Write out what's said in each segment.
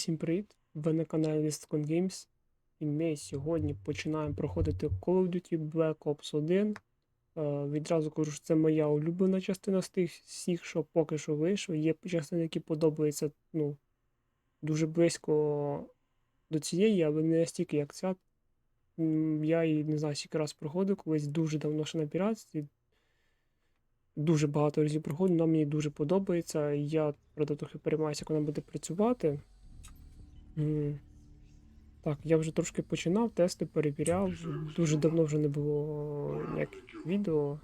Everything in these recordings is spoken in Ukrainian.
Усім привіт! Ви на каналі Listicon Games. І ми сьогодні починаємо проходити Call of Duty Black Ops 1. Е, відразу кажу, що це моя улюблена частина з тих всіх, що поки що вийшло. Є частини, які подобаються ну, дуже близько до цієї, але не настільки, як ця. Я її не знаю, скільки раз проходив, колись дуже давно ще на піратстві. Дуже багато разів проходив, вона мені дуже подобається. Я, правда, трохи переймаюся, як вона буде працювати. Так, я вже трошки починав, тести перевіряв. Дуже давно вже не було ніяких відео,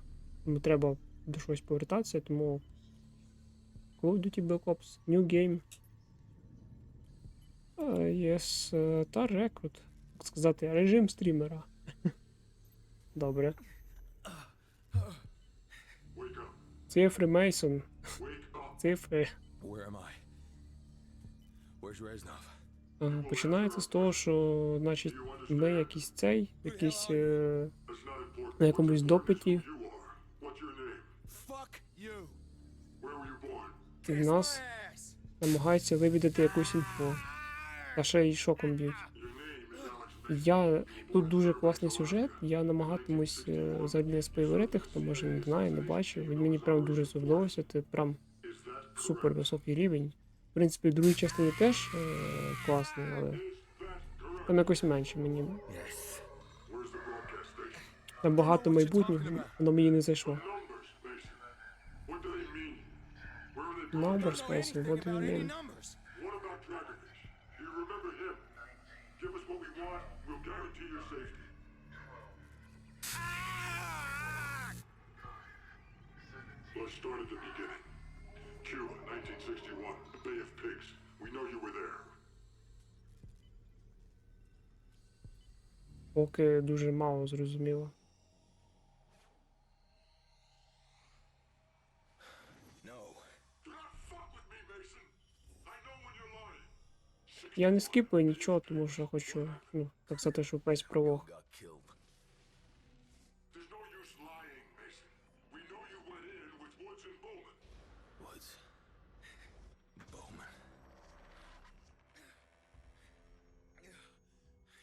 тому треба до щось повертатися, тому Call of Duty Black Ops, New Game. Yes, е, та рекрут. Так сказати, режим стрімера. Добре. Цифри Мейсон. Цифри. Where am I? Where's Reznov? Ага, Починається з того, що, значить, ми якийсь цей, якийсь е, на якомусь допиті, Fuck і в нас намагаються вивідати якусь інфу. Та ще й шоком б'ють. Я тут дуже класний сюжет. Я намагатимусь е, взагалі спойлерити, хто може не знає, не бачив. Він мені прям дуже сподобався. Це прям супер високий рівень. В принципі, в другій частині теж е, класний, але там якось менше мені. Там багато майбутнього, воно мені не зайшло. Numbers, Mason, what do you mean? Let's start at the beginning. Cuba, 1961, the Bay of Pigs. We know you were there. Поки дуже мало зрозуміло. No. Do not fuck with me, Mason. I know when you're lying. Я не скіпаю нічого, тому що хочу, ну, так сказати, щоб весь пролог.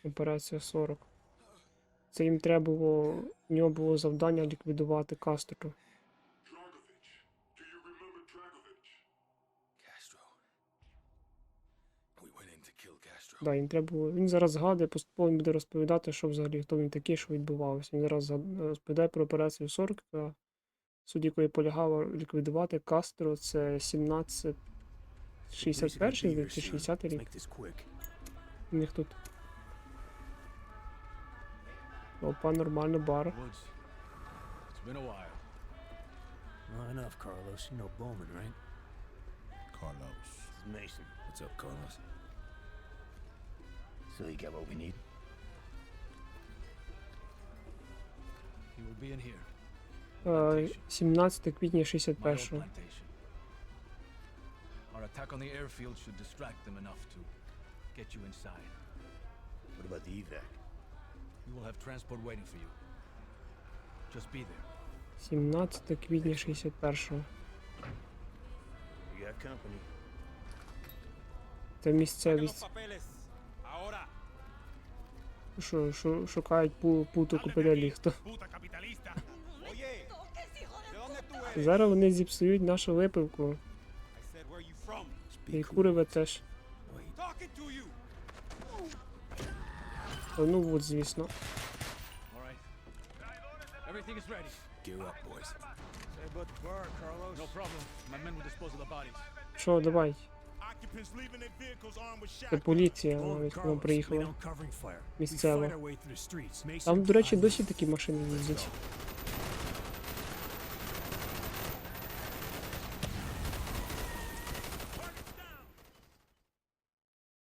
Операція 40. Це їм треба було. У нього було завдання ліквідувати Кастру. Да, їм треба було. Він зараз згадує, поступово він буде розповідати, що взагалі хто він такий, що відбувалося. Він зараз розповідає про операцію 40, яка суть якої полягала ліквідувати Кастро. Це 17. 61 рік чи 60 рік. У них тут. Опа, нормально бар. Woods, it's been a while. Not enough, Carlos. You know Bowman, right? Carlos. This is Mason. What's up, Carlos? So you get what we need? He will be in here. Е, 17 квітня My old 61-го. plantation. Our attack on the airfield should distract them enough to get you inside. What about the evac? We will have transport waiting for you. Just be there. 17 квітня 61-го. We got company. Це місцевість. Що, що шукають пу, путу капіталісту. Зараз вони зіпсують нашу випивку. І куриве теж. Ну от, звісно. All right. Everything is ready. Gear up, boys. Say about the bar, Carlos. No problem. My men will dispose of the bodies. Що, давай. Це поліція навіть. Lay приїхала. Місцева. Там, до речі, досі такі машини їздять.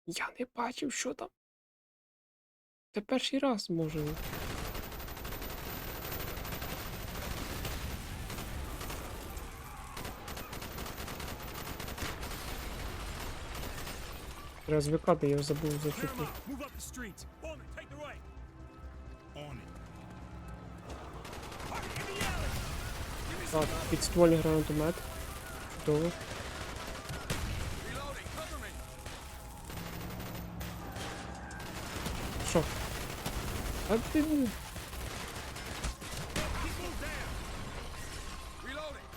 Я не бачив, що там. Це перший раз може. Треба звикати, я забув зачути. Так, підствольний гранатомет. Чудово. А. Reloading.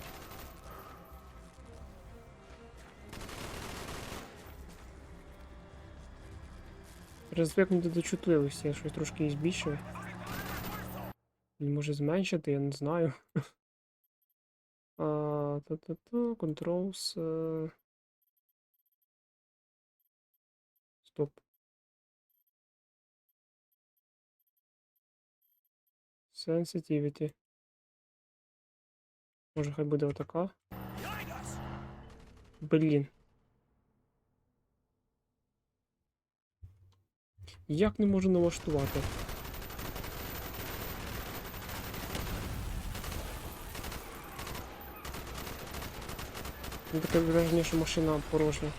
Розвикнути до чутливості, я щось трошки її збільшив. Може зменшити, я не знаю. Та-та-та, controls. е. Стоп. Sensitivity. Може хай буде отака. Блін. Як не можу налаштувати? Таке враження, що машина порожня.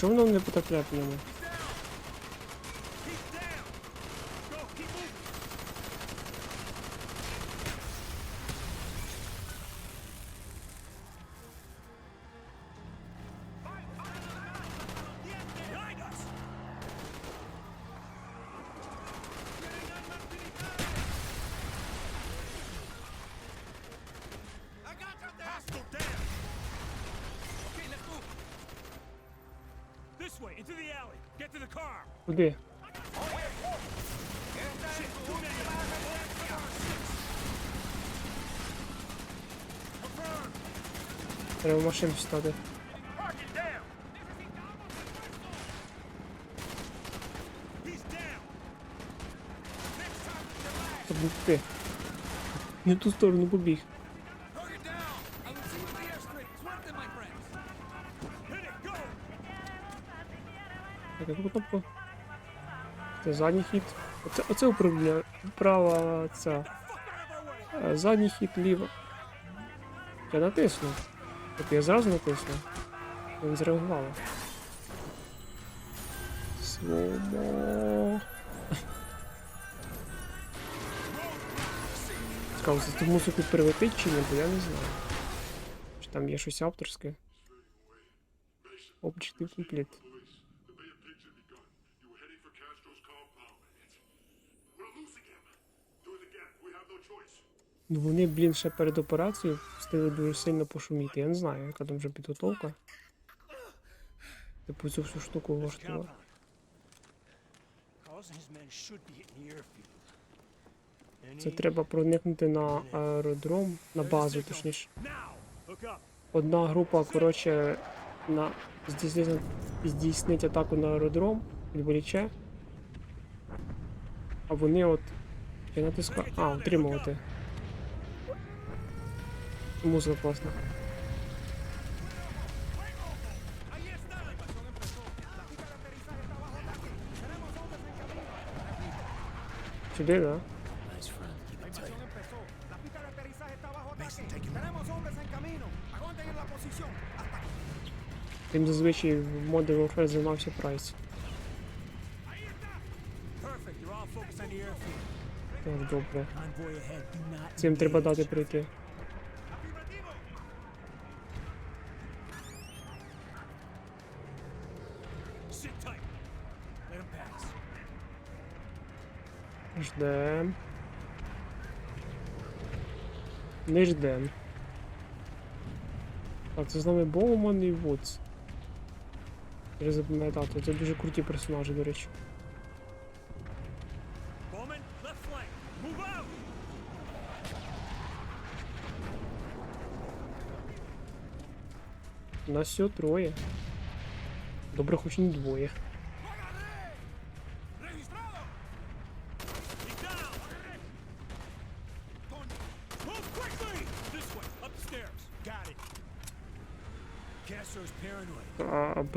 Чего он мне потопляет на меня? Por quê? Pera, o mostrar isso, tá? Tô com o pé. Nem tu estourou no bico. Задній хід. Оце, оце управління. Права ця. Е, Задній хід ліво. Я натиснув. Тобто я зразу натиснув. Він зреагував. Сломо. Цікаво, за цю музику прилетить чи ні, бо я не знаю. Чи там є щось авторське. Objective complete. The Bay of Pigs had begun. You were heading for Castro's compound. We're losing him. Do it again. We have no choice. Ну вони, блін, ще перед операцією встигли дуже сильно пошуміти. Я не знаю, яка там вже підготовка. Типу цю всю штуку airfield. Це треба проникнути на аеродром, на базу, точніше. Одна група, коротше, на здійснить, здійснить атаку на аеродром, відволіче. А вони от. Я натискаю. А, утримувати. Ahí está. Сюди, да? Тим зазвичай в Modern Warfare займався Прайс. Так, добре. Цим треба дати прийти. Ждем. Не ждем. Так, це з нами Боуман і Вудс. Треба запам'ятати, це дуже круті персонажі, до речі. Move. Нас всього троє. Добре, хоч не двоє.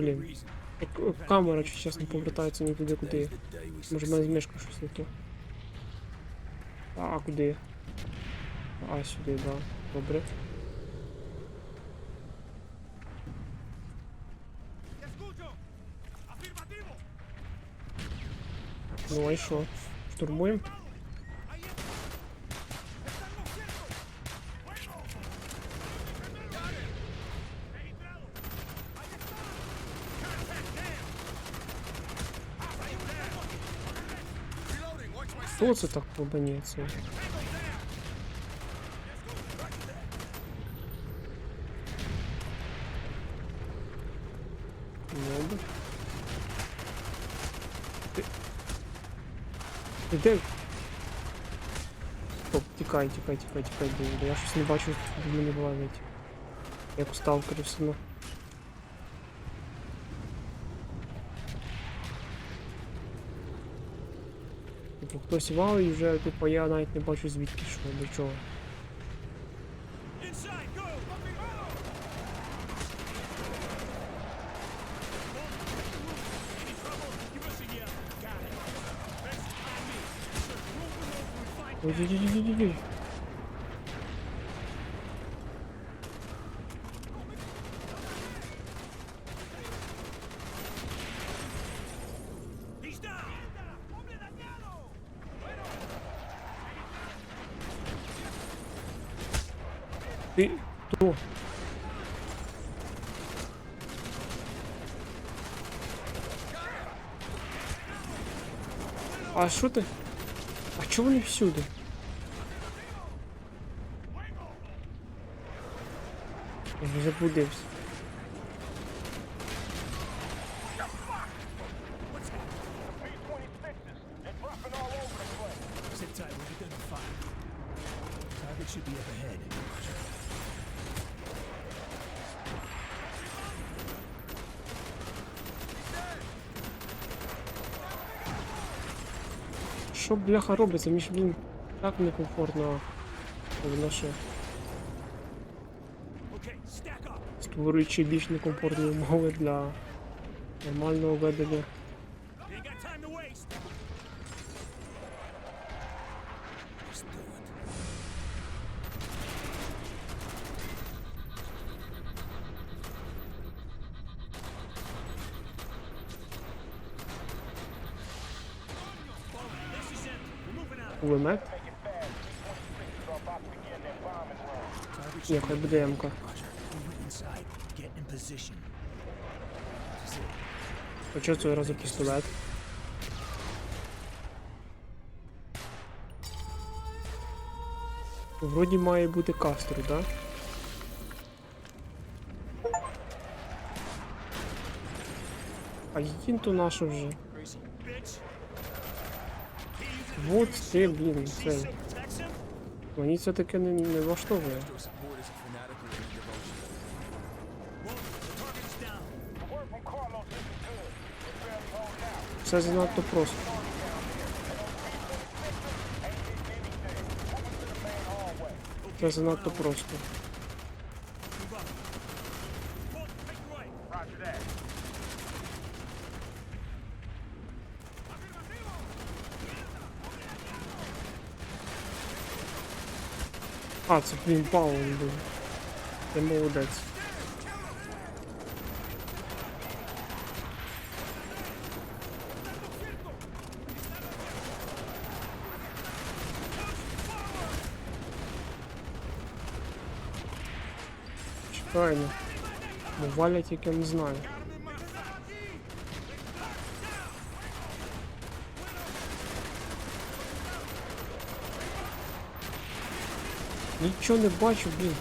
Блін. Камера, чи чесно, повертається не туди куди. Може в мене змішка щось не то. А, куди? А, сюди, да. Добре. Ну а і що? Штурмуємо? Хто це так клубаніться? Ну, би. Ти... Ти де? Стоп, тікай, тікай, тікай, тікай, бо я щось не бачу, де мене вилазить. Як у сталкері все одно. Типу, хтось валить вже, типу, я навіть не бачу звідки що, до чого. Inside, А що ти? А чого вони всюди? Я заблудився. Бляха робиться? Мені ж блін так некомфортно. Up. створюючи більш некомфортні умови для нормального ведення. That's it. Хоча цього разу пістолет. Вроді має бути кастер, так? Да? А їм то наша вже. Вот ти, блін, це. Мені це таке не, не влаштовує. Your support is a fanatical in devotion. Well, the target's down. Все занадто просто. Це занадто просто. А, це блін Паун був. Ти молодець. Чекай, ну. Валять, як я не знаю. Нічого не бачу, блін.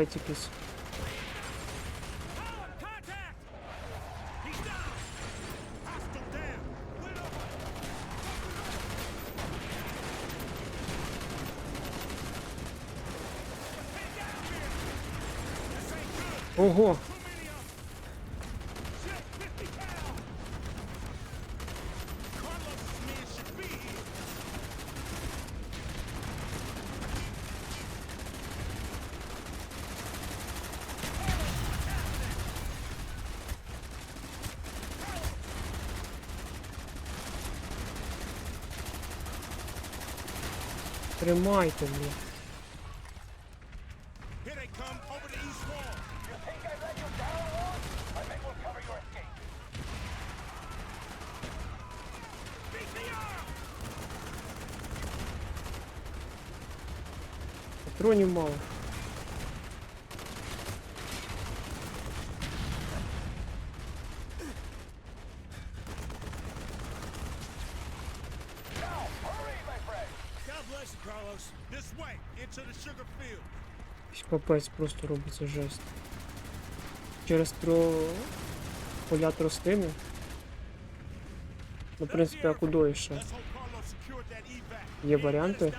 Опять якийсь. Тримайте, блін. Патронів мало. Капець просто робиться жесть. Через тро... поля тростини. Ну, в принципі, а куди ще? Є варіанти?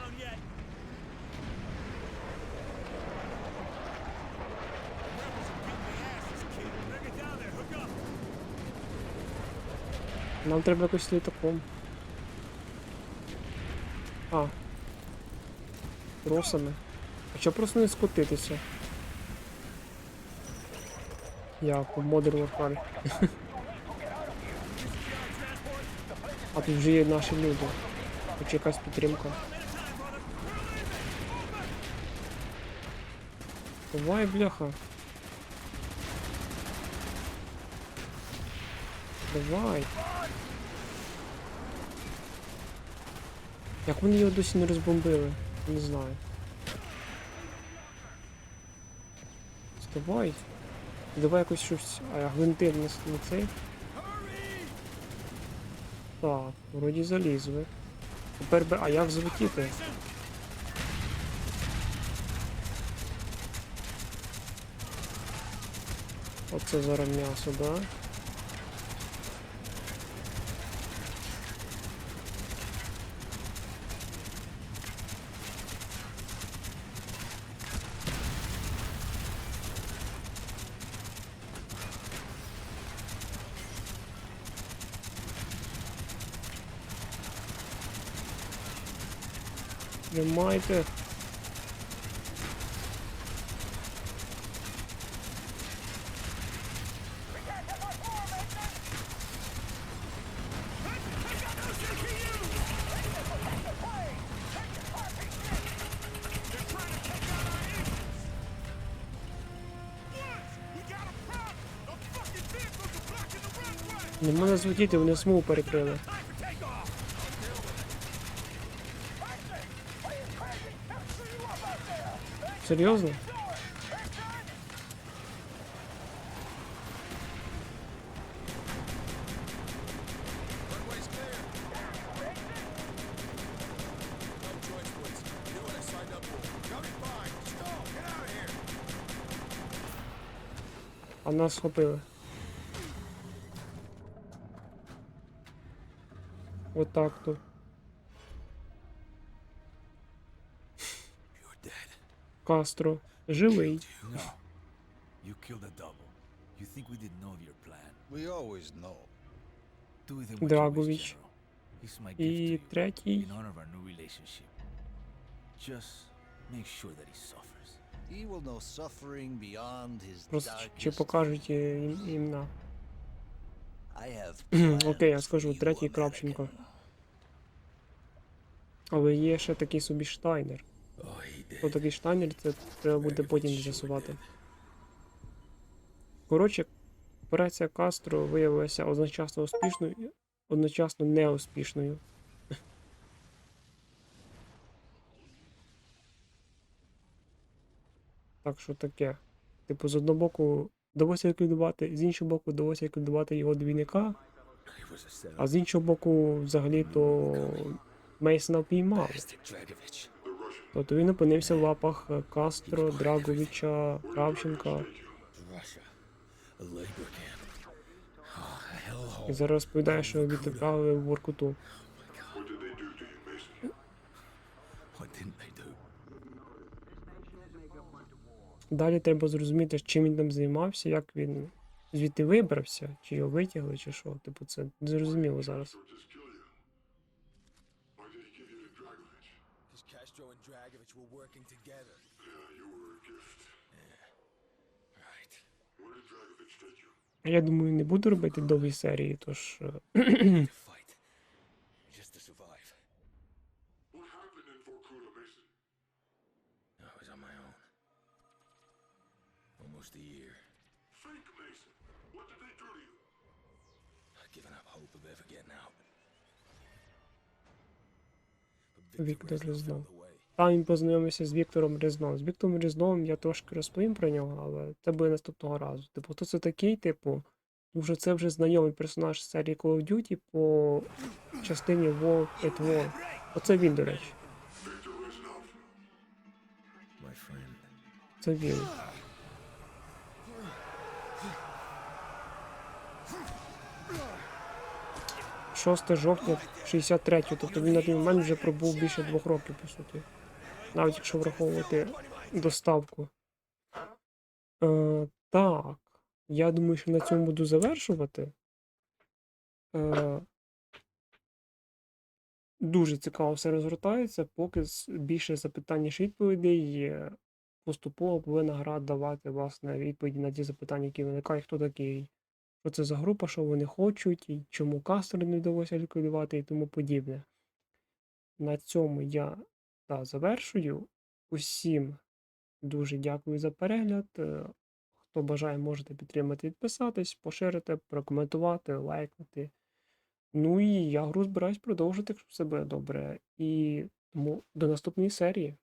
Нам треба якось літаком. А. Тросами. А просто не скотитися? Як у Modern Warfare. а тут вже є наші люди. Хоч якась підтримка. Давай, бляха. Давай. Як вони його досі не розбомбили? Не знаю. Вставай. Давай якось щось. А гвинти на, цей. Так, вроді залізли. Тепер би. А як злетіти? Оце зараз м'ясо, да? Тримайте. Не мене зведіти, вони смугу перекрили. Here. А нас схопили. Отак то. You're Кастро. Живий. No. You killed a double. You think we didn't know of your plan? We always know. Do with him what you Драгович. І третій. In honor of our new relationship. Just make sure that he suffers. He will know suffering beyond his Просто чи покажуть е, ім- імена. I have Окей, я скажу, третій Кравченко. American. Але є ще такий собі Штайнер. Oh, такий Штайнер, це треба буде потім з'ясувати. Коротше, операція Кастро виявилася одночасно успішною і одночасно неуспішною. Так що таке. Типу, з одного боку вдалося ліквідувати, з іншого боку, вдалося ліквідувати його двійника, а з іншого боку, взагалі то Мейсона піймали. Тобто він опинився в лапах е, Кастро, Драговича, Кравченка. І зараз розповідає, що відправили в Воркуту. Далі треба зрозуміти, чим він там займався, як він звідти вибрався, чи його витягли, чи що. Типу, це незрозуміло зараз. You? Я думаю, не буду робити довгі серії, тож е, To Там він познайомився з Віктором Різновим. З Віктором Різновим я трошки розповім про нього, але це буде наступного разу. Типу, хто це такий, типу, тому що це вже знайомий персонаж з серії Call of Duty по частині World at War. Оце він, до речі. Це він. Шосте жовтня 63-го, тобто він на той момент вже пробув більше двох років, по суті. Навіть якщо враховувати доставку. Е, так. Я думаю, що на цьому буду завершувати. Е, дуже цікаво все розгортається, поки більше запитань, ніж відповідей. є поступово повинна гра давати власне відповіді на ті запитання, які виникають, хто такий, що це за група, що вони хочуть, і чому кастер не вдалося ліквідувати і тому подібне. На цьому я та, завершую. Усім дуже дякую за перегляд. Е, Хто бажає, можете підтримати, підписатись, поширити, прокоментувати, лайкнути. Ну і я гру збираюсь продовжити, якщо все буде добре. І тому до наступної серії.